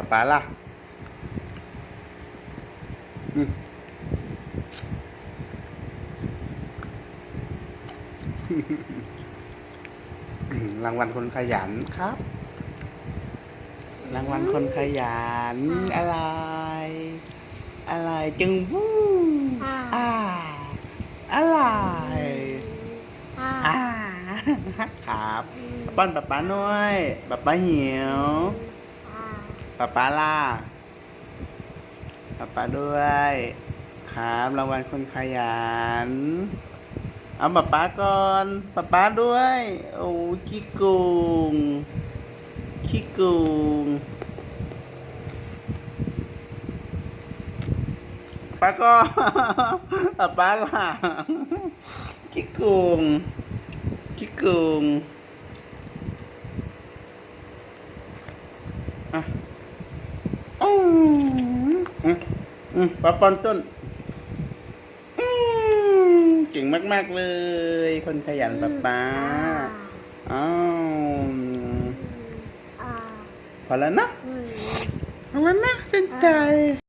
ป๊าป๊าล่ะอืมรางวัลคนขยันครับ รางวัลคนขยัน อะไร อะไรจึงวู้อ่าอะไรอ่าครับป้อนป๊าป๊าหน่อยป๊าป๊าหิว ป๊าป๊าล่ะป๊าป๊าด้วย ครับรางวัลคนขยัน เอาป๊าป๊าก่อนป๊าป๊าด้วย โอ้ขี้กุงขี้กุงป๊าก็ป๊าป๊าล่ะขี้กุงขี้กุงอะ ป๊าปอนต้นอืมเก่งมาก ๆ เลย คนขยันป๊าป๊าอ้าวพอแล้วนะพอแล้วนะเส้นใจ